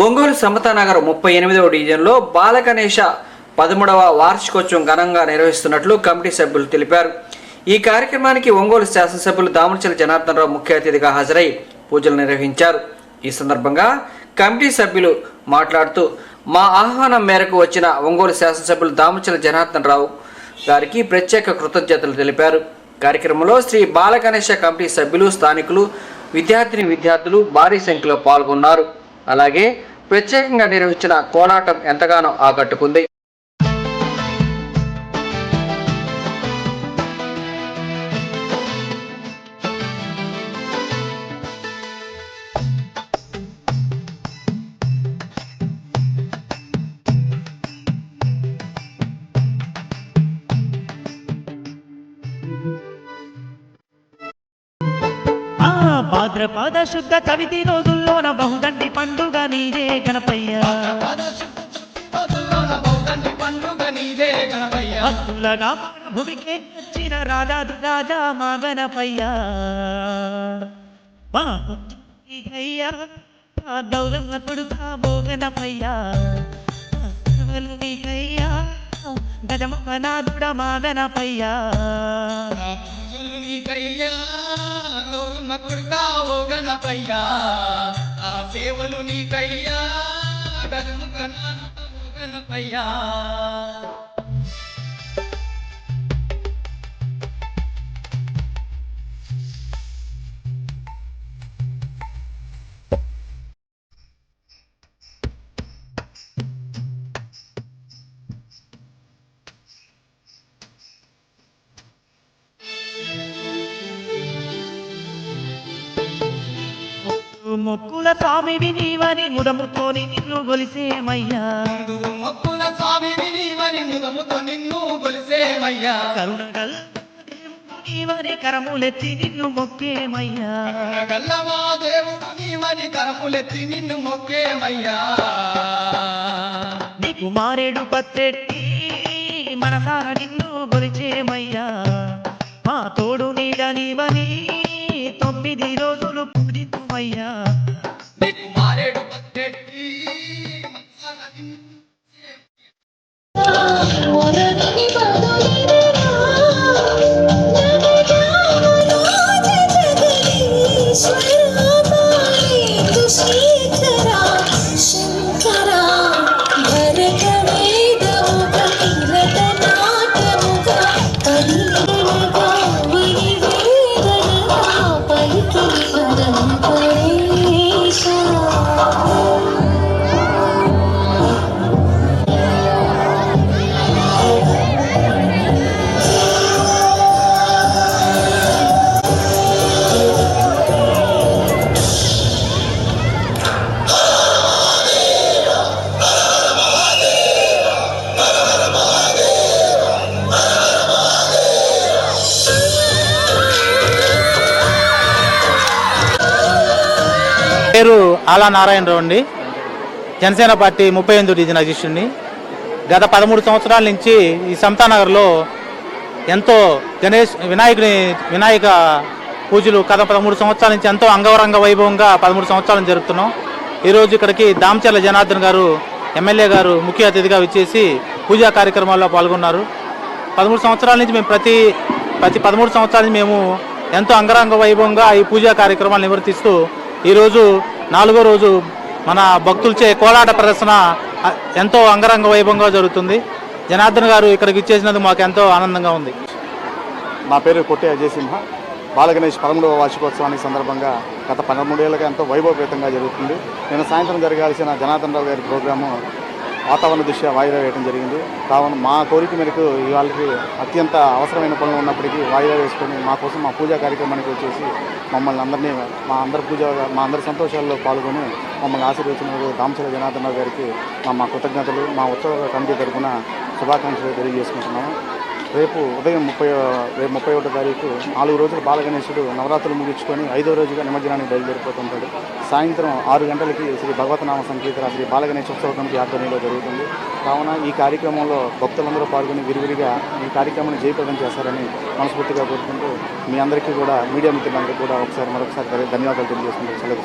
ఒంగోలు సమతానగర్ ముప్పై ఎనిమిదవ డివిజన్లో బాలగణేష పదమూడవ వార్షికోత్సవం ఘనంగా నిర్వహిస్తున్నట్లు కమిటీ సభ్యులు తెలిపారు. ఈ కార్యక్రమానికి ఒంగోలు శాసనసభ్యులు దామచల జనార్దన్ రావు ముఖ్య అతిథిగా హాజరై పూజలు నిర్వహించారు. ఈ సందర్భంగా కమిటీ సభ్యులు మాట్లాడుతూ మా ఆహ్వానం మేరకు వచ్చిన ఒంగోలు శాసనసభ్యులు దామచల జనార్దన్ రావు గారికి ప్రత్యేక కృతజ్ఞతలు తెలిపారు. కార్యక్రమంలో శ్రీ బాలగణేష కమిటీ సభ్యులు స్థానికులు విద్యార్థిని విద్యార్థులు భారీ సంఖ్యలో పాల్గొన్నారు. అలాగే ప్రత్యేకంగా నిర్వహించిన కోలాటం ఎంతగానో ఆకట్టుకుంది. ఆ భాద్రపద శుద్ధ చవితి రోజుల్లోన బహుదండి పండుగ నీదే గణపయ్య. భక్తులగా భూమికి వచ్చిన రాధా రాజా మా గణపయ్య మా నీకయ్యా, ఆ దౌరవ కొడుకా నీకయ్యా, గజమనాథుడ మా గణపయ్య గణపయ్యా ఆ సేవలు నీకయ్యా గణపయ్యా మొక్కుల స్వామివి నీవని ముదముతోని నిన్ను గొలిసేమయ్యా. మొక్కుల స్వామివి నీవని ముదముతో నిన్ను కొలిసేమయ్యా కరుణగల్ నీవని కరములెత్తి నిన్ను మొక్కేమయ్యా. గల్లమా దేవుడు నీవని కరములెత్తి నిన్ను మొక్కేమయ్యా. నీ కుమారేడు పత్తెట్టి మనసార నిన్ను గొలిచేమయ్యా. మా తోడు నీడ నీవని తొమ్మిది రోజులు పూజితుమయ్యా నీకు మారేడు పట్టెట్టి మనసార నిన్ను వరదని బదులిరా నమయామనోజ జగదీశ్వరా మాయేందు శ్రీధరా శంకరా భరత పేరు ఆలా నారాయణరావు అండి జనసేన పార్టీ ముప్పై ఎనిమిది డివిజన్ అధ్యక్షుడిని. గత పదమూడు సంవత్సరాల నుంచి ఈ సంతానగర్లో ఎంతో గణేష్ వినాయకుని వినాయక పూజలు గత పదమూడు సంవత్సరాల నుంచి ఎంతో అంగవరంగ వైభవంగా పదమూడు సంవత్సరాలు జరుపుతున్నాం. ఈరోజు ఇక్కడికి దామచర్ల జనార్దన్ గారు ఎమ్మెల్యే గారు ముఖ్య అతిథిగా విచ్చేసి పూజా కార్యక్రమాల్లో పాల్గొన్నారు. పదమూడు సంవత్సరాల నుంచి మేము ప్రతి ప్రతి పదమూడు సంవత్సరాల నుంచి మేము ఎంతో అంగరంగ వైభవంగా ఈ పూజా కార్యక్రమాలు నిర్వర్తిస్తూ ఈరోజు నాలుగో రోజు మన భక్తులచే కోలాట ప్రదర్శన ఎంతో అంగరంగ వైభవంగా జరుగుతుంది. జనార్దన్ గారు ఇక్కడికి ఇచ్చేసినందుకు మాకు ఎంతో ఆనందంగా ఉంది. నా పేరు కొట్టే అజయ్ సింహ బాలగణేష్ పదమూడవ వార్షికోత్సవానికి సందర్భంగా గత పదమూడేళ్ళగా ఎంతో వైభవపేతంగా జరుగుతుంది. నేను సాయంత్రం జరగాల్సిన జనార్దన్ రావు గారి ప్రోగ్రాము వాతావరణ దృష్ట్యా వాయిదా వేయడం జరిగింది. కావున మా కోరిక మేరకు ఇవాళకి అత్యంత అవసరమైన పనులు ఉన్నప్పటికీ వాయిదా వేసుకొని మా కోసం మా పూజా కార్యక్రమానికి వచ్చేసి మమ్మల్ని అందరినీ మా అందరి పూజ మా అందరి సంతోషాల్లో పాల్గొని మమ్మల్ని ఆశీర్వదించినందుకు దామచల జనార్దన్ గారికి మా మా కృతజ్ఞతలు మా ఉత్సవ కమిటీ తరఫున శుభాకాంక్షలు తెలియజేసుకుంటున్నాము. రేపు ఉదయం ముప్పై రేపు ముప్పై ఒకటో తారీఖు నాలుగు రోజులు బాలగణేశుడు నవరాత్రులు ముగించుకొని ఐదో రోజుగా నిమజ్జనానికి బయలుదేరిపోతుంటాడు. సాయంత్రం ఆరు గంటలకి శ్రీ భగవతనామ సంకీర్తన శ్రీ బాలగణేశోత్సవ కమిటీ ఆధ్వర్యంలో జరుగుతుంది. కావున ఈ కార్యక్రమంలో భక్తులందరూ పాల్గొని విరివిరిగా ఈ కార్యక్రమాన్ని జయప్రదం చేస్తారని మనస్ఫూర్తిగా కోరుకుంటూ మీ అందరికీ కూడా మీడియా మిత్రులందరికీ కూడా ఒకసారి మరొకసారి ధన్యవాదాలు తెలియజేసుకుంటూ సెలవు